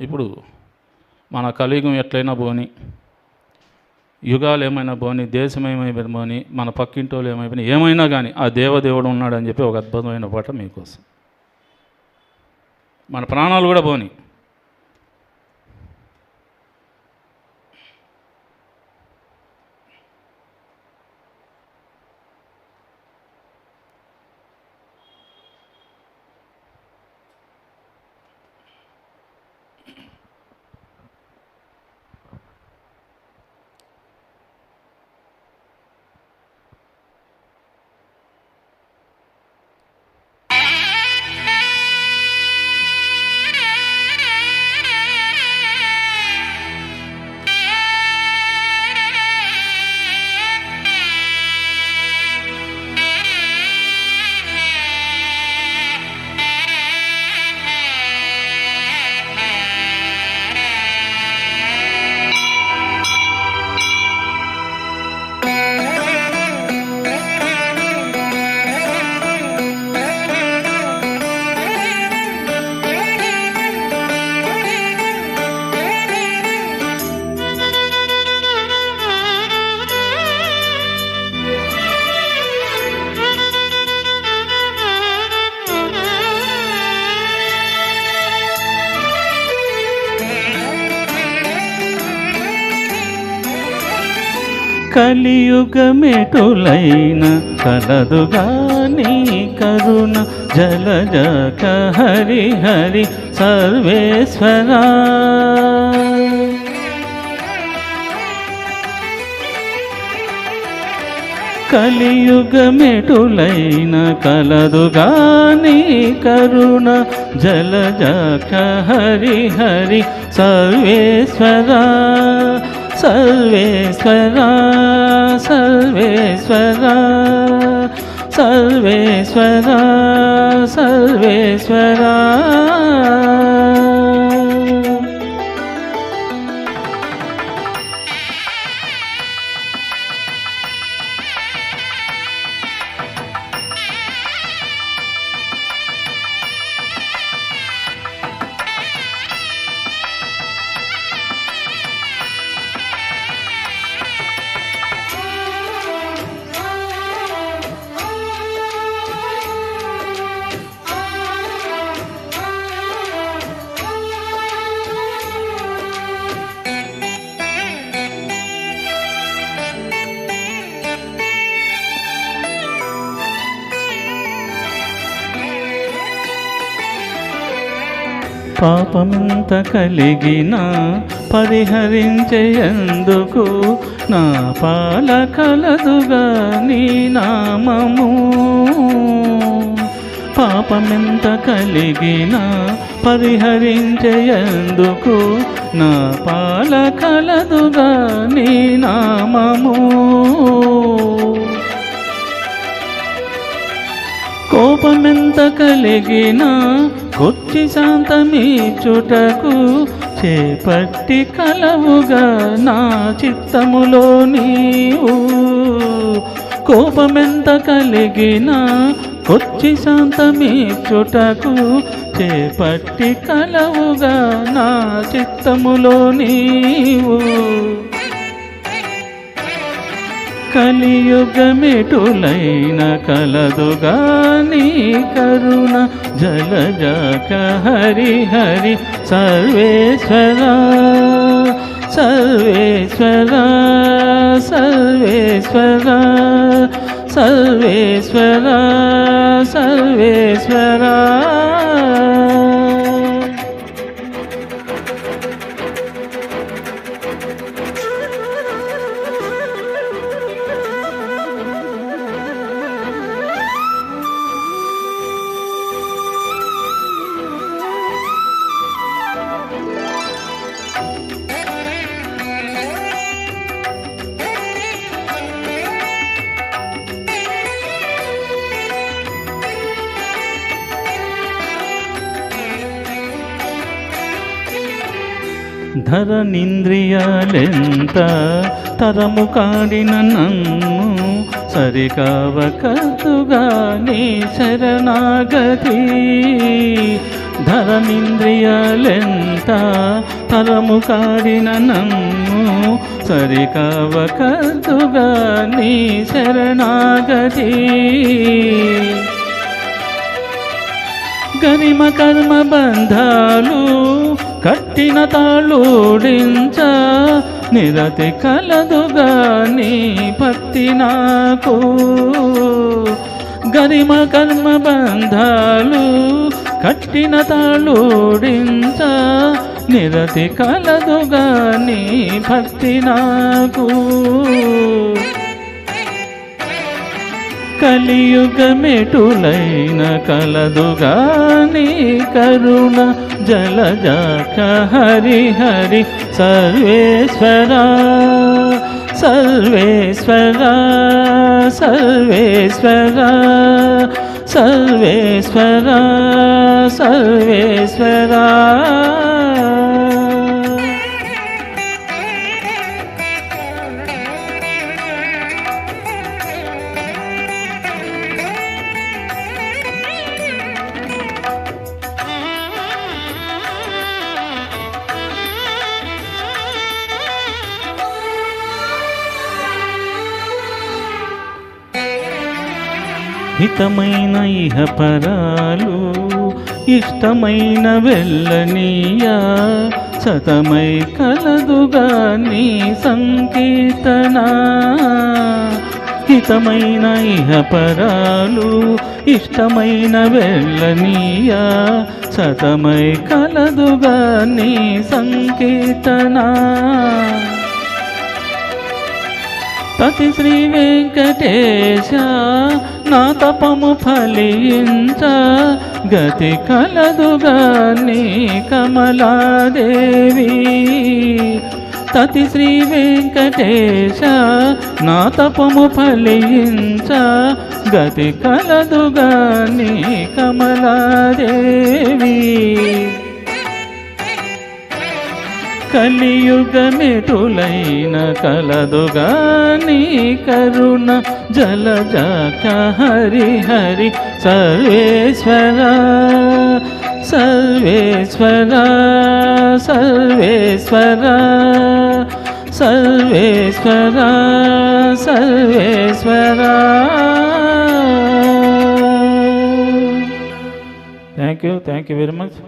ఇప్పుడు మన కలియుగం ఎట్లయినా పోని యుగాలు ఏమైనా పోని దేశం ఏమైపోయిన పోని మన పక్కింటోళ్ళు ఏమైపోయినా ఏమైనా కానీ ఆ దేవదేవుడు ఉన్నాడని చెప్పి ఒక అద్భుతమైన పాట మీకోసం. మన ప్రాణాలు కూడా పోని. కలియుగమెటులైన కలదుగాని కరుణ జల జక హరి హరి సర్వేశ్వరా. కలియుగమెటులైన కలదుగాని కరుణ జల జక హరి హరి సర్వేశ్వరా. సర్వేశ్వరా సర్వేశ్వరా సర్వేశ్వరా సర్వేశ్వరా. పాపమంత కలిగిన పరిహరించేందుకు నా పాల కలదుగా నీ నామము. పాపమెంత కలిగిన పరిహరించేందుకు నా పాల కలదుగా నీ నామము. కోపమెంత కలిగిన కొచ్చి శాంతమీచుటకు చేపట్టి కలవుగా నా చిత్తములో నీవు. కోపమెంత కలిగినా కొచ్చి శాంతమీచుటకు చేపట్టి కలవుగా నా చిత్తములో నీవు. కలియుగమిటులైన కలదుగాని కరుణ జలజాక హరి హరి సర్వేశ్వర సర్వేశ్వర సర్వేశ్వర సర్వేశ్వర సర్వేశ్వరా. ధరనింద్రియాలెంత తరము కాడిన నన్ను సరికావకతుగా నీ శరణాగతి. ధరనింద్రియాలెంత తరము కాడిన నన్ను సరికావకతుగా నీ శరణాగతి. గరిమ కర్మ బంధాలు కట్టిన తాళూడించ నిరతి కలదుగా నీ భక్తి నాకు. గరిమ కర్మ బంధాలు కట్టిన తాళూడించ నిరతి కలదుగా నీ భక్తి నాకు. కలియుగమెటులైన కలదుగాని కరుణ జలజాక హరి హరి సర్వేశ్వర సర్వేశ్వర సర్వేశ్వర సర్వేశ్వర సర్వేశ్వర. హితమైన ఇహ పరాలు ఇష్టమైన వెళ్ళనీయా సతమై కలదుగా నీ సంకీర్తన. హితమైన ఇహ పరాలు ఇష్టమైన వెళ్ళనీయా సతమై కలదుగా నీ సంకీర్తన. పతి శ్రీ వెంకటేశ నా తపము ఫలించ గతి కలదుగా నీ కమలాదేవి. తతి శ్రీ వెంకటేశ నా తపము ఫలించ గతి కలదుగా నీ కమలాదేవి. కలియుగమిటులైన కలదుగా నీ కరుణ జలజాక హరి హరి సర్వేశ్వర సర్వేశ్వర సర్వేశ్వర సర్వేశ్వర సర్వేశ్వర thank you thank you very much